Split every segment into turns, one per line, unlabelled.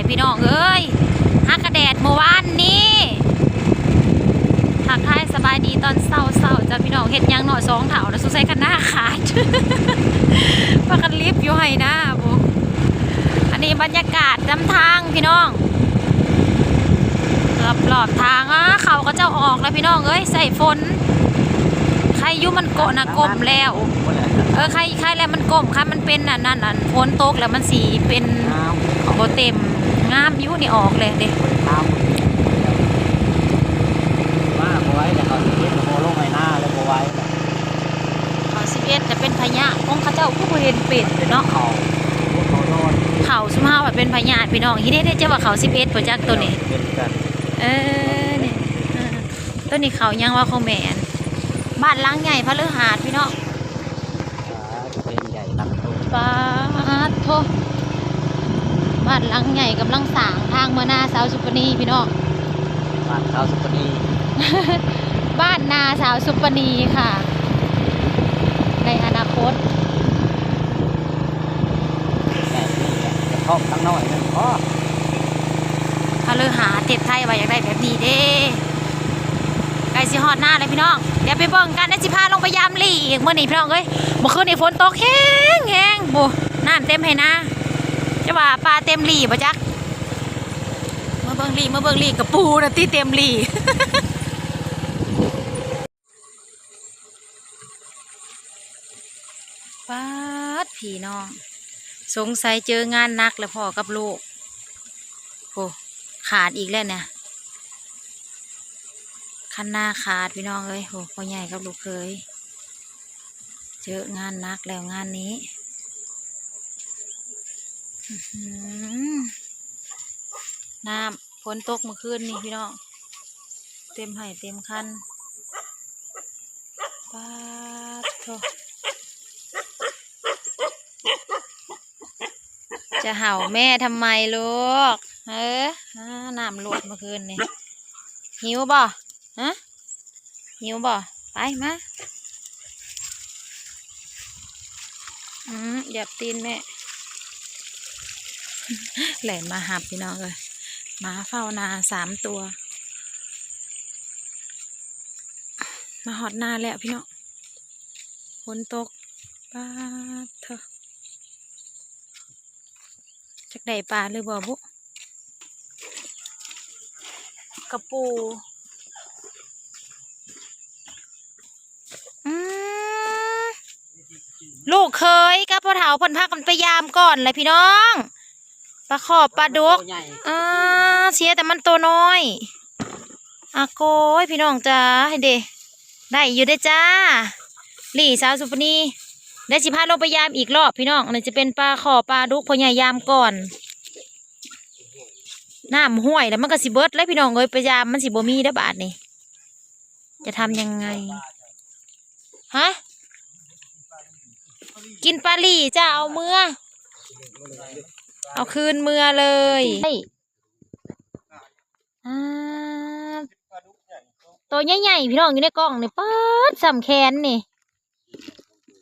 แหละพี่น้องเอ้ยฮักกระแดดเมื่อวานนี้ทักทายสบายดีตอนเศร้าเศร้าๆจ้ะพี่น้องเห็ดหยังหน่อยสองเถาแล้วสุใส่กันหน้าขาดพากันลิฟต์อยู่ให้หน้าบุอันนี้บรรยากาศนำทางพี่น้องรอบรอบๆทางอะเขาก็เจ้าออกแล้วพี่น้องเอ้ยใส่ฝนใครอยุมันโกะนะกลมแล้วเออใครใครแล้วมันกลมค่ะมันเป็นน่ะนั่นน่ะฝนตกแล้วมันสีเป็น
น้ำ
โบเต็ม งามอยุนี่ออกเลยเด็
น้ำมาบไว้แต่เขาสิเฮ็ดโมลงไปหน้าแล้วบไว้
เขาสิบเอ็ดจะเป็นพญาของเขาเจ้าผู้บ่เห็นเป็ดอยู่เนาะ
เขาเขาโดน
เขาสุมเฮาว่าเป็นพญาพี่น้องที่ได้ได้เจ้าว่าเขาสิบเอ็ดประจักตัวนี้
เป็นกัน
เออนี่เออตัวนี้เขายังว่าเขาแมนบ้านหลังใหญ่พระฤหัสพี่น้อง
เป็นใหญ่ลำต้น
ปาดโท บ้านหลังใหญ่กำลังสร้างทางเมื่อหนาสาวสุปนีพี่น้อง
บ้านเขาสุปนี
บ้านนาสาวสุปนีค่ะ ในอนาคต
แต่นี่แหละจะครอบทั้งน้อยนึงพ่อ
พะเลือหาเต็ดไทยว่าอยากได้แบบนี้เด้ไก่สิฮอดหน้าเลยพี่น้อง เดี๋ยวไปเบิ่งกันนะสิพาลงไปยามลี่อีกเมื่อนี้พี่น้องเอ้ยเมื่อคืนนี่ฝนตกแห้งแห้งโบน้ำเต็มให้นะ จะว่าปลาเต็มหลี่บ่จักเมื่อเบิ่งหลีเมื่อเบิ่งหลีกับปูนะที่เต็มหลีป๊าดพี่น้อง สงสัยเจองานหนักแล้วพ่อกับลูกโอ้ขาดอีกแล้วเนี่ยคันหน้าขาดพี่น้องเอ้ยโหพ่อใหญ่กับลูกเคยเจองานหนักแล้วงานนี้ น้ำฝนตกเมื่อคืนนี่พี่น้องเต็มไห่เต็มคันปาดโถจะเห่าแม่ทำไมลูกเออน้ำลวดเมื่อคืนนี่หิวบ่ฮะหิวบ่ไปมาอืมหยับตีนแม่ แหลนมาหับพี่น้องเลยหมาเฝ้านาสามตัว มาหอดนาแล้วพี่น้องฝนตกป้าเถอะจักได้ปลาหรือบ่บุกระปูอืมลูกเคยกับพ่อเฒ่าพันพักกันไปยามก่อนเลยพี่น้อง ปลาขอบปลาดุก
ใหญ่
อ่าเสียแต่มันตัวน้อยอาโกยพี่น้องจ้าให้เดได้อยู่ได้อจ้าหลี่สาวสุปนีได้สิพาลงไปยามอีกรอบพี่น้องอันนี้จะเป็นปลาขอปลาดุกพญายามก่อนน้ำห้วยแล้วมันก็สิเบิดแล้วพี่น้องเอ้ยไปยามมันสิบ่มีแล้วบาทนี่จะทำยังไงฮะกินปลาหลี่จ้าเอาเมื่อ เอาคืนเมื่อเลยอ่าตัวใหญ่ๆพี่น้องอยู่ในกล่องนี่ป๊าดสำแขนนี่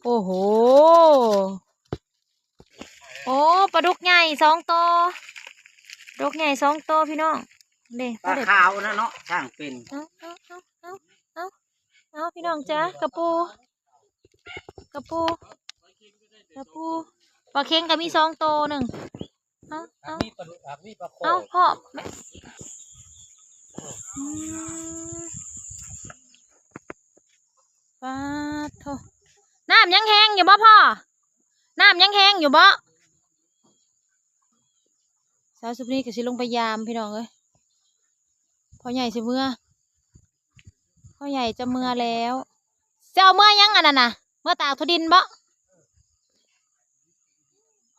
โอ้โห โอ้ปลาดุกใหญ่สองตัวปลาดุกใหญ่สองตัวพี่น้องเด้
ปลาขาวนะเนาะช่างเป็น
เอาเอาเอาเอาเอาเอาพี่น้องจ้ากระปูกระปูกระปูปลาเค็งก็มีสองตัวหนึ่ง เอาเอา
มีปลาดุกมีปลาโค
เอาพ่อแม่อืมปาดโถน้ำยังแห้งอยู่บ่พ่อ น้ำยังแห้งอยู่บ่สาวสุปนีก็สิลงไปยามพี่น้องเอ้ยพ่อใหญ่สิเมื่อพ่อใหญ่จะเมื่อแล้วจะเอาเมื่อยังอันนั้นน่ะ เมื่อตากทุดินบ่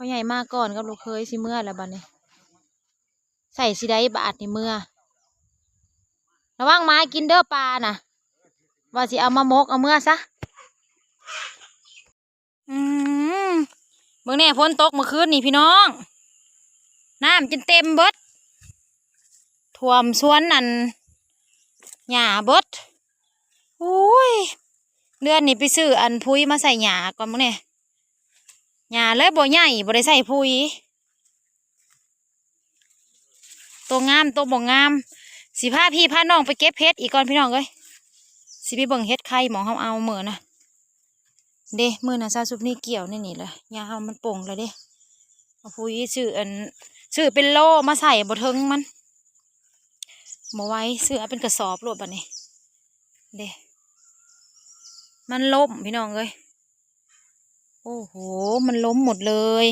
พ่อใหญ่มากก่อนกับลูกเคยสิเมื่อแล้วบัดนี้ ใส่สิได้บาทในเมื่อ ระวังไม้กินเด้อปลาน่ะ ว่าสิเอามามกเอาเมื่อซะ อืมเมื่อนี่ฝนตกเมื่อคืนนี่พี่น้อง น้ำจนเต็มเบิดท่วมสวนนั่นหญ้าเบิดโอ้ยเดือนนี้ไปซื้ออันพุ้ยมาใส่หญ้าก่อนมื่อนี่ย หญ้าเลยบ่ใหญ่บ่ได้ใส่พุยตัวงามตัวบ่งาม สิพาพี่พาน้องไปเก็บเห็ดอีกก่อนพี่น้องเอ้ยสิไปเบิ่งเห็ดไข่หมองเฮาเอาเหมือนะเด้มือนะซาซุปนี่เกี่ยวนี่นี่เลยยาวมันโป่งเลยเด้เอาพูยซื้ออันซื้อเป็นโลมาใส่บ่เทิงมันบ่ไว้ซื้อเป็นกระสอบโลดบัดนี้ เด้มันล้มพี่น้องเอ้ย อ้โห มันล้มหมดเลย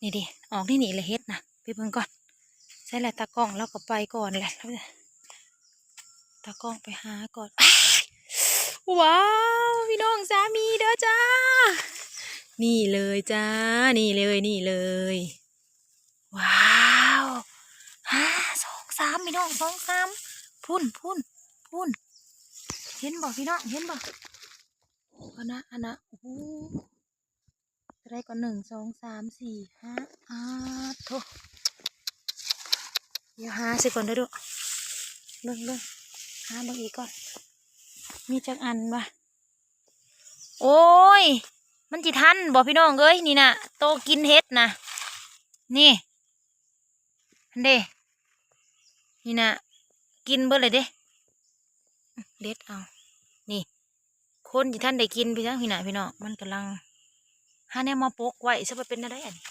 นี่ดิออกที่นี่เลยเฮ็ดนะไปเบิ่งก่อน ใช่แหละตากล้องแล้วก็ไปก่อนแหละแล้วตากล้องไปหาก่อนอว้าว พี่น้องสามีเด้อจ้า นี่เลยจ้า นี่เลยนี่เลย ว้าวห้าสองสามพี่น้องสองสามพุ่นพุ่นพุ่นเห็นบ่พี่น้องเห็นบอั นนะอันนะโอ้โหอะไรก่อนหนึ่งสองสามสี่ห้าอ้าโถเดี๋ยวหาสิก่อนเด้อดูเบิ่งเบิ่งหาเบิ่งอีกก่อน มีจักอันวะโอ้ย มันจิทันบอกพี่น้องเอ้ยนี่นะโตกินเฮ็ดนะนี่อันเด้นี่นะกินเบิดเลยเด้เด็ดเอา นี่ คนที่ท่านได้กินพี่จังพี่หน่ะพี่น้องมันกำลังหาแนวมาปกไว้ซะว่เป็นอะไรอันนี้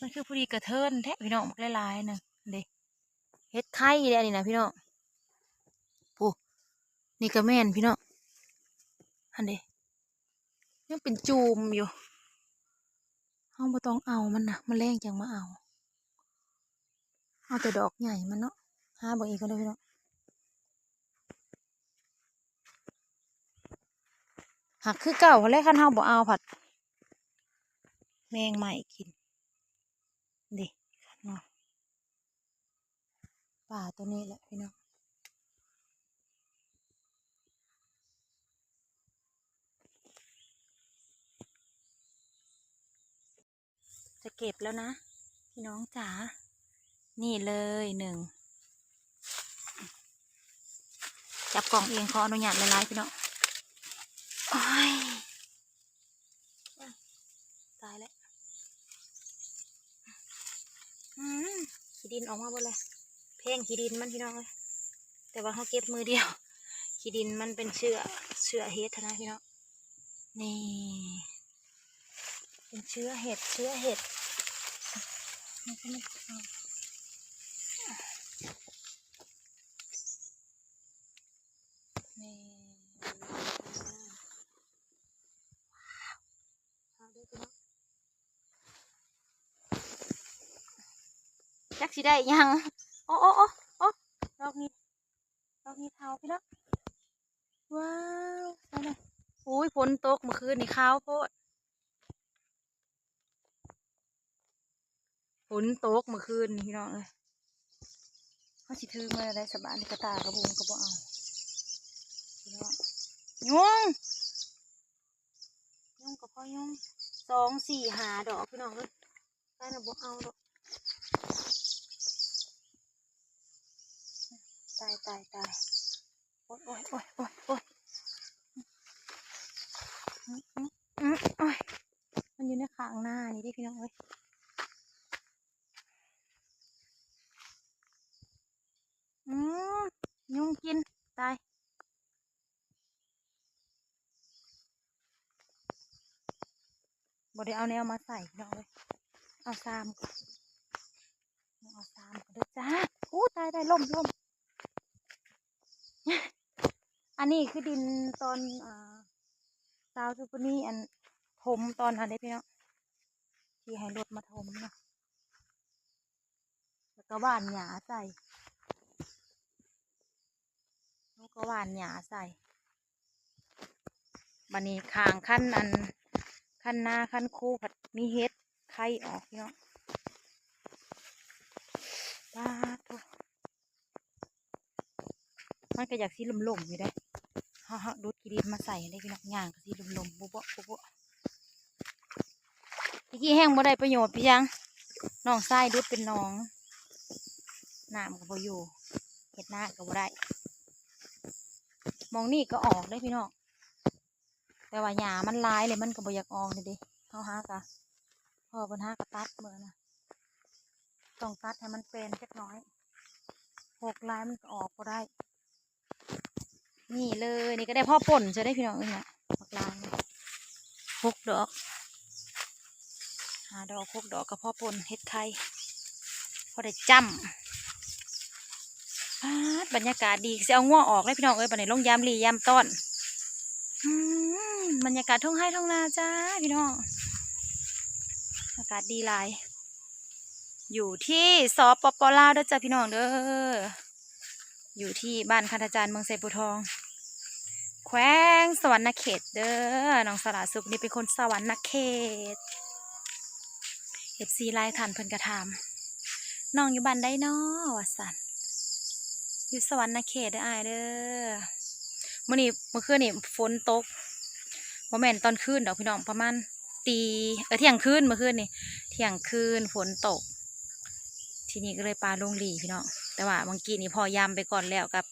มันคือพอดีกระเทินแท้พี่น้องหลายๆนะเด้เฮ็ดไข่เลยอันนี้นะพี่น้องปูนี่ก็แม่นพี่น้องอันเดยังเป็นจูมอยู่ห้องบ่ต้องเอามันนะมันแรงจังมาเอา เอาแต่ดอกใหญ่มันเนาะหาบ่งอีกก็ได้พี่น้อง หักคือเก่าแล้วคันเฮาบ่เอาผัด แมงใหม่กินดิเนาะป่าตัวนี้แหละพี่น้องจะเก็บแล้วนะ พี่น้องจ๋า นี่เลยหนึ่ง จับกล่องเองขออนุญาตละลายพี่น้องโอ้ยตายแล้วอืม ขี้ดินออกมาหมดเลยเพงขี้ดินมันพี่น้องเลยแต่ว่าเขาเก็บมือเดียวขี้ดินมันเป็นเชื้อเชื้อเห็ดนะพี่น้องนี่ เป็นเชื้อเห็ดเชื้อเห็ดมันก็ไม่เอานี่เอาด้วยพี่น้องจั กสิได้ยังโอ้โอ้โอ้โอ้ดอกนี้ดอกนี้เท้าพี่น้องว้าวใช่เลยอุ้ยฝนตกเมื่อคืนนี่ข้าวโพดฝนตกเมื่อคืนนี่พี่น้องเอ้ยเขาสิถือมาได้สบายในกระตากระบุงกระบเอาพี่น้องยุงยุงกับพ่อยุงสองสี่หาดอกพี่น้องเอ้ยได้นะบ่เอาดอก ตายตายตายโอ๊ยโอ๊ยโอ๊ยโอ๊ยโอ๊ยโอ๊ยมันอยู่ในข้างหน้านี่ดิพี่น้องเอ้ยอืมยุงกิน ตายบ่ได้เอาแนวมาใส่พี่น้องเลยเอาซามก่อนเอาซามก่อนเด้อจ้าอู้ตายตายล่มล่ม อันนี้คือดินตอนอ่าซาวซูปนี่อันถมตอนนั้นได้พี่เนาะที่ให้รถมาถมเนาะแล้วก็หว่านหญ้าใส่แล้วก็หว่านหญ้าใส่บันนี้คางขั้นอันขั้นหน้าขั้นคู่ผัดมีเฮ็ดไข่ออกพี่เนาะป้าดโถ่ มันก็อยากสีลมๆอยู่ได้ฮาเฮาดูดกีดินมาใส่ได้พี่น้องย่างก็สีลมๆบุบบุบๆตะกี้แห้งบ่ได้ประโยชน์พี่ยังน้องทรายดูดเป็นน้องน้ำก็บ่อยู่เห็ดหน้าก็บ่ได้ มองนี่ก็ออกได้พี่น้องแต่ว่าหญ้ามันลายเลยมันก็บ่อยากออกเลยดิเฮาหากะพ่อเพิ่นหากะตัดเมื่อนะต้องตัดให้มันเป็นจักน้อยหกลายมันก็ออกก็ได้ นี่เลยนี่ก็ได้พ่อป่นจะได้พี่น้องเอ้ยเนี่ยหกลายนี่หกดอกหาดอกหกดอกกับพ่อป่นเฮ็ดไข่พอได้จำปาดบรรยากาศดีสิเอาง่วออกเลยพี่น้องเอ้ยบันนี้ลงยามรียามต้อนบรรยากาศทุ่งไร่ทุ่งนาจ้าพี่น้องอากาศดีหลาย อยู่ที่สปปลาวด้อจ้าพี่น้องเด้อ อยู่ที่บ้านคันธจารย์เมืองไซปูทอง แขวงสวรรณเขตเด้อน้องสลาสุขนี่เป็นคนสวรรณเขตเอฟซีไลน์ทันเพิ่นกระทำน้องอยู่บ้านได้นอวสันอยู่สวรรณเขตเด้ออายเด้อมื่อนี้เมื่อคืนนี่ฝนตกโมแมนตอนคืนดอกพี่น้องประมาณตีเออเที่ยงคืนเมื่อคืนนี่เที่ยงคืนฝนตก ทีนี้ก็เลยปลาลงหลีพี่น้อง แต่ว่าเมื่อกี้นี่พอยามไปก่อนแล้วกับ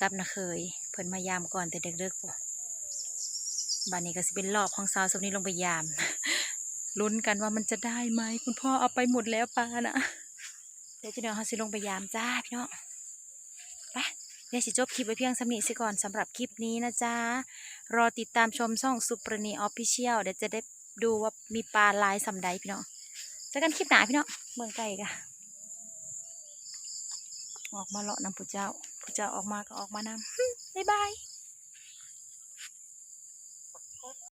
กับนาเคยเพิ่นมายามก่อนแต่เด็กๆปุ๊บ้านนี้ก็สิเป็นรอบของสาวสมนี้ลงไปยามลุ้นกันว่ามันจะได้ไหมคุณพ่อเอาไปหมดแล้วปลานะเดี๋ยวจะเดี๋ยวเขาสิลงไปยามจ้าพี่น้องไปเดี๋ยวสิจบคลิปไว้เพียงสำนีสิก่อนสำหรับคลิปนี้นะจ๊ะรอติดตามชมช่องสุปรณีออฟฟิเชียลเดี๋ยวจะได้ดูว่ามีปลาลายสำใดพี่น้องเจอกันคลิปหน้าพี่น้องเมืองไก่กะ ออกมาเลาะน้ำผู้เจ้าผู้เจ้าออกมาก็ออกมานำบ๊ายบาย